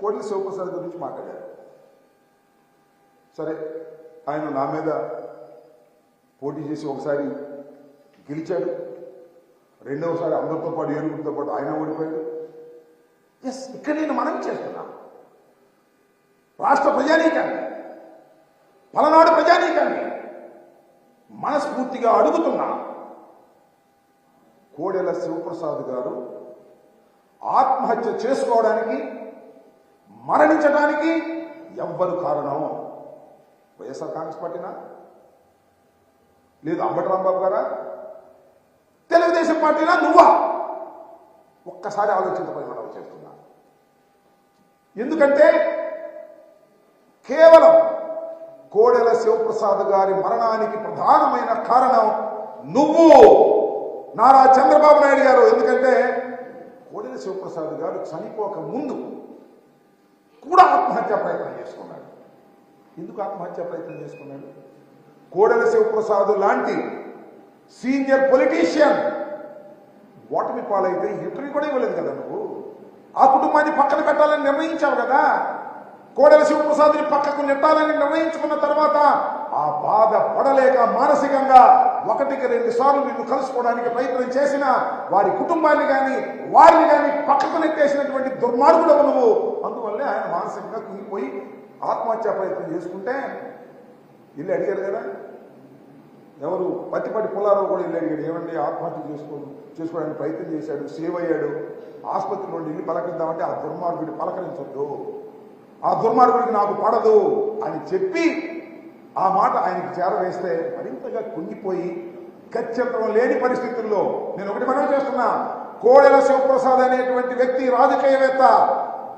కోట్ల శివప్రసాద్ గురించి మాట్లాడారు. సరే ఆయన నా మీద పోటీ చేసి ఒకసారి గెలిచాడు. రెండవసారి అందరితో పాటు ఏడుగురితో పాటు ఆయన ఓడిపోయాడు. ఎస్ ఇక్కడ నేను మనం చేస్తున్నా. రాష్ట్ర ప్రజానీకాన్ని పలనాడు ప్రజానీకాన్ని మనస్ఫూర్తిగా అడుగుతున్నా కోడెల శివప్రసాద్ గారు ఆత్మహత్య చేసుకోవడానికి మరణించడానికి ఎవ్వరు కారణం? వైఎస్ఆర్ కాంగ్రెస్ పార్టీనా? లేదు అంబటి రాంబాబు గారా? తెలుగుదేశం పార్టీనా నువ్వా? ఒక్కసారి ఆలోచించబడి మనం చేస్తున్నా. ఎందుకంటే కేవలం కోడెల శివప్రసాద్ గారి మరణానికి ప్రధానమైన కారణం నువ్వు నారా చంద్రబాబు నాయుడు గారు. ఎందుకంటే కోడెల శివప్రసాద్ గారు చనిపోక ముందు కూడా ఆత్మహత్య ప్రయత్నం చేసుకున్నాడు. ఎందుకు ఆత్మహత్య ప్రయత్నం చేసుకున్నాడు? కోడెల శివప్రసాద్ లాంటి సీనియర్ పొలిటీషియన్ ఓటమి పాలైతే ఇంటర్వ్యూ కూడా ఇవ్వలేదు కదా నువ్వు? ఆ కుటుంబాన్ని పక్కన పెట్టాలని నిర్ణయించావు కదా? కోడెల శివప్రసాద్ని పక్కకు నెట్టాలని నిర్ణయించుకున్న తర్వాత ఆ బాధ పడలేక మానసికంగా ఒకటికి రెండు సార్లు నిన్ను కలుసుకోవడానికి ప్రయత్నం చేసిన వారి కుటుంబాన్ని కానీ వారిని కానీ పక్కకు నెట్టేసినటువంటి దుర్మార్గుడు నువ్వు. అందువల్లే ఆయన మానసికంగా కుంగిపోయి ఆత్మహత్య ప్రయత్నం చేసుకుంటే ఇల్లు అడిగారు కదా? ఎవరు పత్తిపట్టి పుల్లారావు కూడా ఇల్లు అడిగాడు. ఏమండి ఆత్మహత్య చేసుకో చేసుకోవడానికి ప్రయత్నం చేశాడు సేవ్ అయ్యాడు ఆసుపత్రిలో ఇల్లు పలకరిద్దామంటే ఆ దుర్మార్గుడి పలకరించొద్దు. ఆ దుర్మార్గుడికి నాకు పడదు అని చెప్పి ఆ మాట ఆయనకి చేరవేస్తే మరింతగా కుంగిపోయి గత్యంతరం లేని పరిస్థితుల్లో నేను ఒకటి మనం చేస్తున్నా. కోడెల శివప్రసాద్ అనేటువంటి వ్యక్తి రాజకీయవేత్త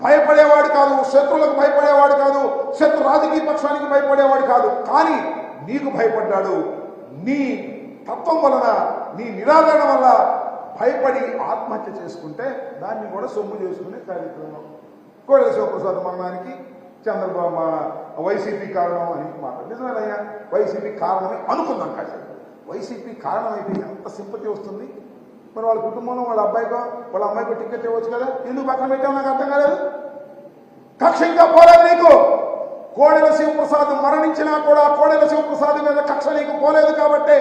భయపడేవాడు కాదు శత్రువులకు భయపడేవాడు కాదు శత్రు రాజకీయ పక్షానికి భయపడేవాడు కాదు. కానీ నీకు భయపడ్డాడు. నీ తత్వం వలన నీ నిరాదరణ వల్ల భయపడి ఆత్మహత్య చేసుకుంటే దాన్ని కూడా సొమ్ము చేసుకునే కార్యక్రమం. కోడెల శివప్రసాద్ మరణానికి చంద్రబాబు వైసీపీ కారణం అని మాట. నిజమేనయ్యా వైసీపీ కారణమే అనుకుందాం కాసేపు. వైసీపీ కారణం అయితే ఎంత సింపతి వస్తుంది? మరి వాళ్ళ కుటుంబంలో వాళ్ళ అబ్బాయికో వాళ్ళ అమ్మాయికో టికెట్ ఇవ్వచ్చు కదా? ఎందుకు పక్కన పెట్టావు? నాకు అర్థం కాలేదు. కక్ష ఇంకా పోలేదు నీకు. కోడెల శివప్రసాద్ మరణించినా కూడా కోడెల శివప్రసాద్ మీద కక్ష నీకు పోలేదు కాబట్టి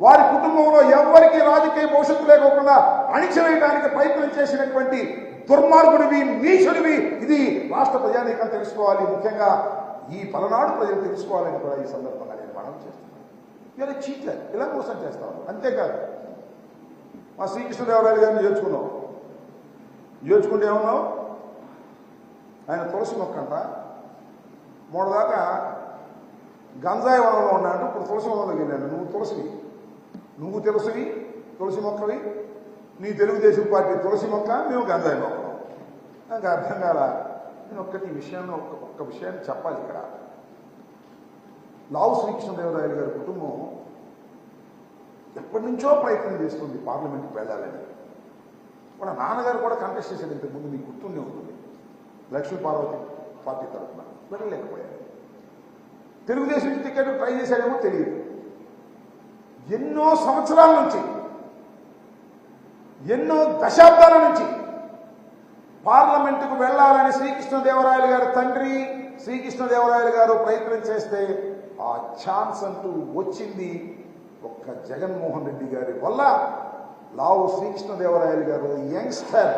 వారి కుటుంబంలో ఎవరికి రాజకీయ భవిష్యత్తు లేకోకుండా అణిచివేయడానికి ప్రయత్నం చేసినటువంటి దుర్మార్గుడివి నీచుడివి. ఇది రాష్ట్ర ప్రజానీకం తెలుసుకోవాలి. ముఖ్యంగా ఈ పలనాడు ప్రజలు తెలుసుకోవాలని కూడా ఈ సందర్భంగా నేను మనం చేస్తున్నాను. ఇలా చీటర్ ఇలా మోసం చేస్తాను అంతేకాదు మా శ్రీకృష్ణదేవరాయలు గారిని చేర్చుకున్నాం చేర్చుకుంటే ఏమన్నావు? ఆయన తులసి మొక్క అంట. మూడదాకా గంజాయి వనంలో ఉన్నాడు. ఇప్పుడు తులసి వనంలోకి వెళ్ళాను నువ్వు తులసివి. నువ్వు తులసివి? తులసి మొక్కవి? నీ తెలుగుదేశం పార్టీ తులసి మొక్క మేము గంధాయి మొక్క. నాకు అర్థం కాల. నేను ఒక్కటి ఈ విషయాన్ని ఒక్క ఒక్క విషయాన్ని చెప్పాలి ఇక్కడ. లావు శ్రీకృష్ణదేవరాయలు గారి కుటుంబం ఎప్పటి నుంచో ప్రయత్నం చేస్తుంది పార్లమెంట్కి వెళ్ళాలని. వాళ్ళ నాన్నగారు కూడా కంటెస్ట్ చేశాడు ఇంతకు ముందు నీకు గుర్తుండే ఉంటుంది. లక్ష్మీ పార్వతి పార్టీ తరఫున వెళ్ళలేకపోయారు. తెలుగుదేశం టికెట్ ట్రై చేశాడేమో తెలియదు. ఎన్నో సంవత్సరాల నుంచి ఎన్నో దశాబ్దాల నుంచి పార్లమెంటుకు వెళ్ళాలని శ్రీకృష్ణదేవరాయలు గారి తండ్రి శ్రీకృష్ణదేవరాయలు గారు ప్రయత్నం చేస్తే ఆ ఛాన్స్ అంటూ వచ్చింది ఒక్క జగన్మోహన్ రెడ్డి గారి వల్ల. లావు శ్రీకృష్ణదేవరాయలు గారు యంగ్స్టర్.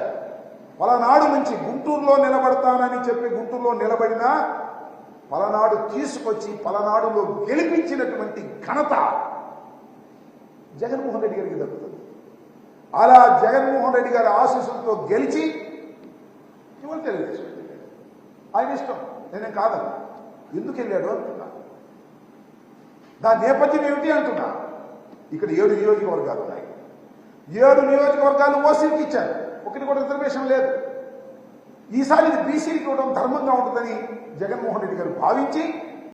పలనాడు నుంచి గుంటూరులో నిలబడతానని చెప్పి గుంటూరులో నిలబడినా పలనాడు తీసుకొచ్చి పలనాడులో గెలిపించినటువంటి ఘనత జగన్మోహన్ రెడ్డి గారికి దక్కుతుంది. అలా జగన్మోహన్ రెడ్డి గారి ఆశీస్సులతో గెలిచి ఇవాళ తెలుగుదేశం ఆయన ఇష్టం. నేనేం కాదు. ఎందుకు వెళ్ళాడు అంటున్నా. దాని నేపథ్యం ఏమిటి అంటున్నా. ఇక్కడ ఏడు నియోజకవర్గాలు ఉన్నాయి. ఏడు నియోజకవర్గాలు ఓసీకి ఇచ్చారు. ఒకటి కూడా రిజర్వేషన్ లేదు. ఈసారి ఇది బీసీకి ఇవ్వడం ధర్మంగా ఉంటుందని జగన్మోహన్ రెడ్డి గారు భావించి